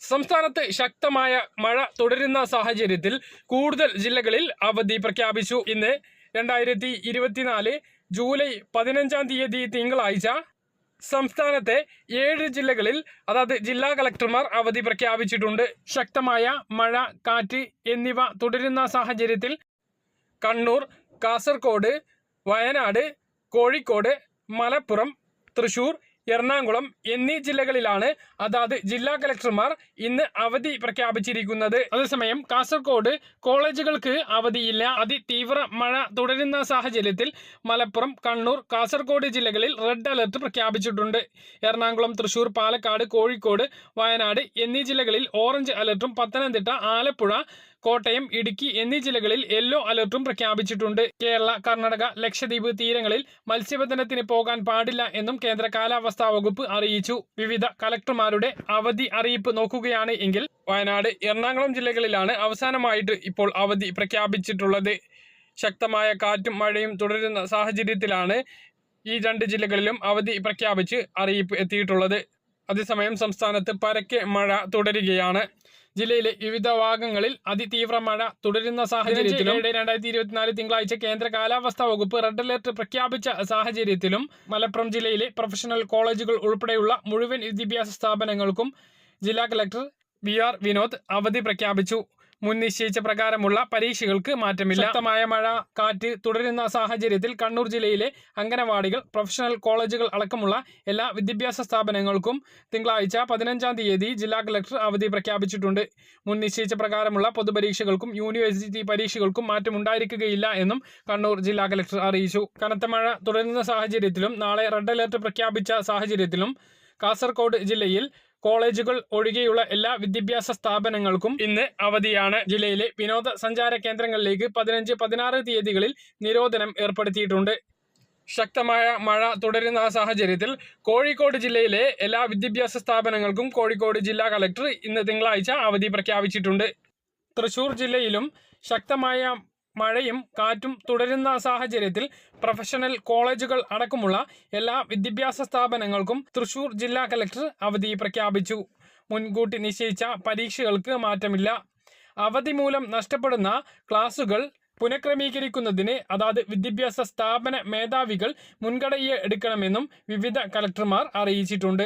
സംസ്ഥാനത്ത് ശക്തമായ മഴ തുടരുന്ന സാഹചര്യത്തിൽ കൂടുതൽ ജില്ലകളിൽ അവധി പ്രഖ്യാപിച്ചു. ഇന്ന് രണ്ടായിരത്തി ഇരുപത്തിനാല് ജൂലൈ പതിനഞ്ചാം തീയതി തിങ്കളാഴ്ച സംസ്ഥാനത്തെ ഏഴ് ജില്ലകളിൽ അതായത് ജില്ലാ കളക്ടർമാർ അവധി പ്രഖ്യാപിച്ചിട്ടുണ്ട്. ശക്തമായ മഴ കാറ്റ് എന്നിവ തുടരുന്ന സാഹചര്യത്തിൽ കണ്ണൂർ കാസർഗോഡ് വയനാട് കോഴിക്കോട് മലപ്പുറം തൃശൂർ എറണാകുളം എന്നീ ജില്ലകളിലാണ് അതാത് ജില്ലാ കലക്ടർമാർ ഇന്ന് അവധി പ്രഖ്യാപിച്ചിരിക്കുന്നത്. അതേസമയം കാസർഗോഡ് കോളേജുകൾക്ക് അവധിയില്ല. അതിതീവ്ര മഴ തുടരുന്ന സാഹചര്യത്തിൽ മലപ്പുറം കണ്ണൂർ കാസർഗോഡ് ജില്ലകളിൽ റെഡ് അലർട്ട് പ്രഖ്യാപിച്ചിട്ടുണ്ട്. എറണാകുളം തൃശൂർ പാലക്കാട് കോഴിക്കോട് വയനാട് എന്നീ ജില്ലകളിൽ ഓറഞ്ച് അലർട്ടും പത്തനംതിട്ട ആലപ്പുഴ കോട്ടയം ഇടുക്കി എന്നീ ജില്ലകളിൽ യെല്ലോ അലർട്ടും പ്രഖ്യാപിച്ചിട്ടുണ്ട്. കേരള കർണാടക ലക്ഷദ്വീപ് തീരങ്ങളിൽ മത്സ്യബന്ധനത്തിന് പോകാൻ പാടില്ല എന്നും കേന്ദ്ര കാലാവസ്ഥാ വകുപ്പ് അറിയിച്ചു. വിവിധ കലക്ടർമാരുടെ അവധി അറിയിപ്പ് നോക്കുകയാണ് എങ്കിൽ വയനാട് എറണാകുളം ജില്ലകളിലാണ് അവസാനമായിട്ട് ഇപ്പോൾ അവധി പ്രഖ്യാപിച്ചിട്ടുള്ളത്. ശക്തമായ കാറ്റും മഴയും തുടരുന്ന സാഹചര്യത്തിലാണ് ഈ രണ്ട് ജില്ലകളിലും അവധി പ്രഖ്യാപിച്ച് അറിയിപ്പ് എത്തിയിട്ടുള്ളത്. അതേസമയം സംസ്ഥാനത്ത് പരക്കെ മഴ തുടരുകയാണ്. ജില്ലയിലെ വിവിധ ഭാഗങ്ങളിൽ അതിതീവ്ര മഴ തുടരുന്ന സാഹചര്യത്തിലും രണ്ടായിരത്തി ഇരുപത്തിനാല് തിങ്കളാഴ്ച കേന്ദ്ര കാലാവസ്ഥാ വകുപ്പ് റെഡ് അലർട്ട് പ്രഖ്യാപിച്ച സാഹചര്യത്തിലും മലപ്പുറം ജില്ലയിലെ പ്രൊഫഷണൽ കോളേജുകൾ ഉൾപ്പെടെയുള്ള മുഴുവൻ വിദ്യാഭ്യാസ സ്ഥാപനങ്ങൾക്കും ജില്ലാ കളക്ടർ ബി ആർ വിനോദ് അവധി പ്രഖ്യാപിച്ചു. മുൻ നിശ്ചയിച്ച പ്രകാരമുള്ള പരീക്ഷകൾക്ക് മാറ്റമില്ല. ശക്തമായ മഴ കാറ്റ് തുടരുന്ന സാഹചര്യത്തിൽ കണ്ണൂർ ജില്ലയിലെ അംഗനവാടികൾ പ്രൊഫഷണൽ കോളേജുകൾ അടക്കമുള്ള എല്ലാ വിദ്യാഭ്യാസ സ്ഥാപനങ്ങൾക്കും തിങ്കളാഴ്ച പതിനഞ്ചാം തീയതി ജില്ലാ കളക്ടർ അവധി പ്രഖ്യാപിച്ചിട്ടുണ്ട്. മുൻ നിശ്ചയിച്ച പ്രകാരമുള്ള പൊതുപരീക്ഷകൾക്കും യൂണിവേഴ്സിറ്റി പരീക്ഷകൾക്കും മാറ്റമുണ്ടായിരിക്കുകയില്ല എന്നും കണ്ണൂർ ജില്ലാ കളക്ടർ അറിയിച്ചു. കനത്ത മഴ തുടരുന്ന സാഹചര്യത്തിലും നാളെ റെഡ് അലർട്ട് പ്രഖ്യാപിച്ച സാഹചര്യത്തിലും കാസർഗോഡ് ജില്ലയിൽ കോളേജുകൾ ഒഴികെയുള്ള എല്ലാ വിദ്യാഭ്യാസ സ്ഥാപനങ്ങൾക്കും ഇന്ന് അവധിയാണ്. ജില്ലയിലെ വിനോദ സഞ്ചാര കേന്ദ്രങ്ങളിലേക്ക് പതിനഞ്ച് പതിനാറ് തീയതികളിൽ നിരോധനം ഏർപ്പെടുത്തിയിട്ടുണ്ട്. ശക്തമായ മഴ തുടരുന്ന സാഹചര്യത്തിൽ കോഴിക്കോട് ജില്ലയിലെ എല്ലാ വിദ്യാഭ്യാസ സ്ഥാപനങ്ങൾക്കും കോഴിക്കോട് ജില്ലാ കളക്ടർ ഇന്ന് തിങ്കളാഴ്ച അവധി പ്രഖ്യാപിച്ചിട്ടുണ്ട്. തൃശൂർ ജില്ലയിലും ശക്തമായ മഴയും കാറ്റും തുടരുന്ന സാഹചര്യത്തിൽ പ്രൊഫഷണൽ കോളേജുകൾ അടക്കമുള്ള എല്ലാ വിദ്യാഭ്യാസ സ്ഥാപനങ്ങൾക്കും തൃശൂർ ജില്ലാ കലക്ടർ അവധി പ്രഖ്യാപിച്ചു. മുൻകൂട്ടി നിശ്ചയിച്ച പരീക്ഷകൾക്ക് മാറ്റമില്ല. അവധി മൂലം നഷ്ടപ്പെടുന്ന ക്ലാസുകൾ പുനഃക്രമീകരിക്കുന്നതിന് അതാത് വിദ്യാഭ്യാസ സ്ഥാപന മേധാവികൾ മുൻകടയെ എടുക്കണമെന്നും വിവിധ കലക്ടർമാർ അറിയിച്ചിട്ടുണ്ട്.